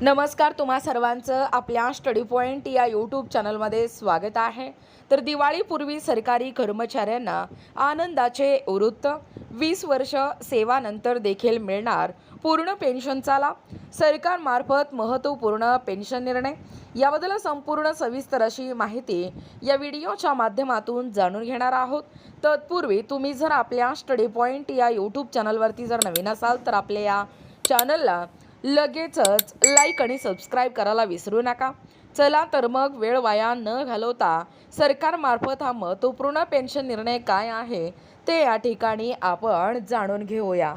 नमस्कार तुम्हा सर्वांचं आपल्या स्टडी पॉईंट या यूट्यूब चॅनलमध्ये स्वागत आहे. तर दिवाळीपूर्वी सरकारी कर्मचाऱ्यांना आनंदाचे वृत्त वीस वर्ष सेवानंतर देखील मिळणार पूर्ण पेन्शनचा लाभ सरकारमार्फत महत्त्वपूर्ण पेन्शन निर्णय. याबद्दल संपूर्ण सविस्तर अशी माहिती या व्हिडिओच्या माध्यमातून जाणून घेणार आहोत. तत्पूर्वी तुम्ही जर आपल्या स्टडी पॉईंट या यूट्यूब चॅनलवरती जर नवीन असाल तर आपल्या या चॅनलला लगेचच लाईक आणि सबस्क्राईब करायला विसरू नका. चला तर मग वेळ वाया न घालवता सरकारमार्फत हा महत्त्वपूर्ण पेन्शन निर्णय काय आहे ते या ठिकाणी आपण जाणून घेऊया.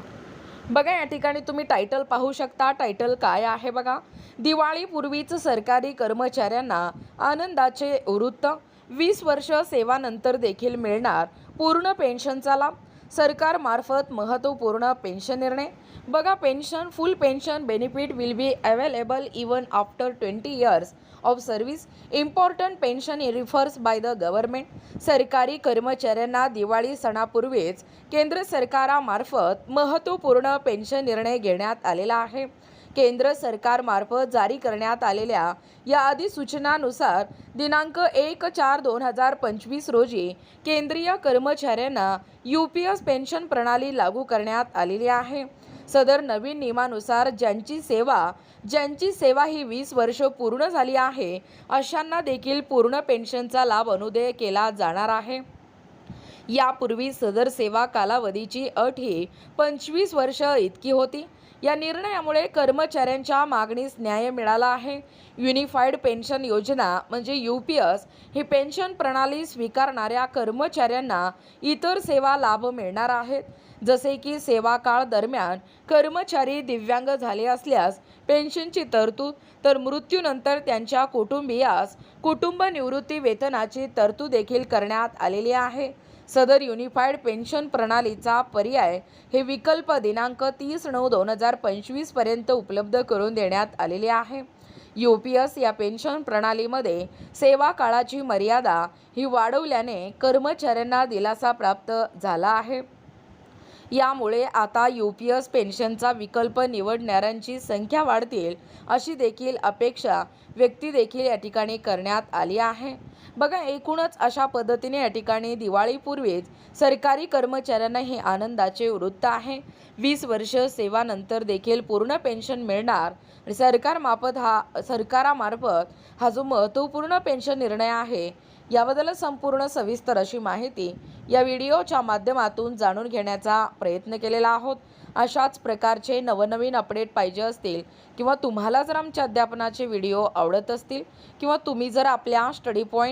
बघा या ठिकाणी तुम्ही टायटल पाहू शकता. टायटल काय आहे बघा? दिवाळीपूर्वीच सरकारी कर्मचाऱ्यांना आनंदाचे वृत्त. वीस वर्ष सेवानंतर देखील मिळणार पूर्ण पेन्शनचा लाभ. सरकारमार्फत महत्त्वपूर्ण पेन्शन निर्णय. बघा pension full pension benefit will be available even after twenty years of service. Important pension refers by the government. सरकारी कर्मचाऱ्यांना दिवाळी सणापूर्वीच केंद्र सरकारामार्फत महत्त्वपूर्ण पेन्शन निर्णय घेण्यात आलेला आहे. केंद्र सरकारमार्फत जारी करण्यात आलेल्या या अधिसूचनानुसार दिनांक एक चार दोन हजार पंचवीस रोजी केंद्रीय कर्मचाऱ्यांना यू पी एस पेन्शन प्रणाली लागू करण्यात आलेली आहे. सदर नवीन नियमानुसार ज्यांची सेवा ज्यांची सेवा ही वीस वर्ष पूर्ण झाली आहे अशांना देखील पूर्ण पेन्शनचा लाभ अनुदय केला जाणार आहे. यापूर्वी सदर सेवा कालावधीची अट ही पंचवीस वर्ष इतकी होती. या निर्णयामुळे कर्मचाऱ्यांच्या मागणीस न्याय मिळाला आहे. युनिफाईड पेन्शन योजना म्हणजे यू पी एस ही पेन्शन प्रणाली स्वीकारणाऱ्या कर्मचाऱ्यांना इतर सेवा लाभ मिळणार आहेत. जसे की सेवा काळ दरम्यान कर्मचारी दिव्यांग झाले असल्यास पेन्शनची तरतूद तर मृत्यूनंतर त्यांच्या कुटुंबियास कुटुंब निवृत्ती वेतनाची तरतूद देखील करण्यात आलेली आहे. सदर युनिफाईड पेन्शन प्रणालीचा पर्याय हे विकल्प दिनांक तीस नऊ दोन हजार पंचवीसपर्यंत उपलब्ध करून देण्यात आलेले आहे. यू पी एस या पेन्शन प्रणालीमध्ये सेवा काळाची मर्यादा ही वाढवल्याने कर्मचाऱ्यांना दिलासा प्राप्त झाला आहे. यामुळे आता यू पी एस पेन्शनचा विकल्प निवडणाऱ्यांची संख्या वाढतील अशी देखील अपेक्षा व्यक्ती देखील या ठिकाणी करण्यात आली आहे. बघा एकूणच अशा पद्धतीने या ठिकाणी दिवाळीपूर्वीच सरकारी कर्मचाऱ्यांना हे आनंदाचे वृत्त आहे. वीस वर्ष सेवानंतर देखील पूर्ण पेन्शन मिळणार. आणि सरकारमार्फत हा सरकारामार्फत हा जो महत्त्वपूर्ण पेन्शन निर्णय आहे याबद्दल संपूर्ण सविस्तर अशी माहिती या व्हिडिओच्या माध्यमातून जाणून घेण्याचा प्रयत्न केलेला आहोत. अशाच प्रकारचे नवनवीन अपडेट पाहिजे असतील किंवा तुम्हाला जर आमच्या अध्यापनाचे व्हिडिओ आवडत असतील किंवा तुम्ही जर आपल्या स्टडी पॉईंट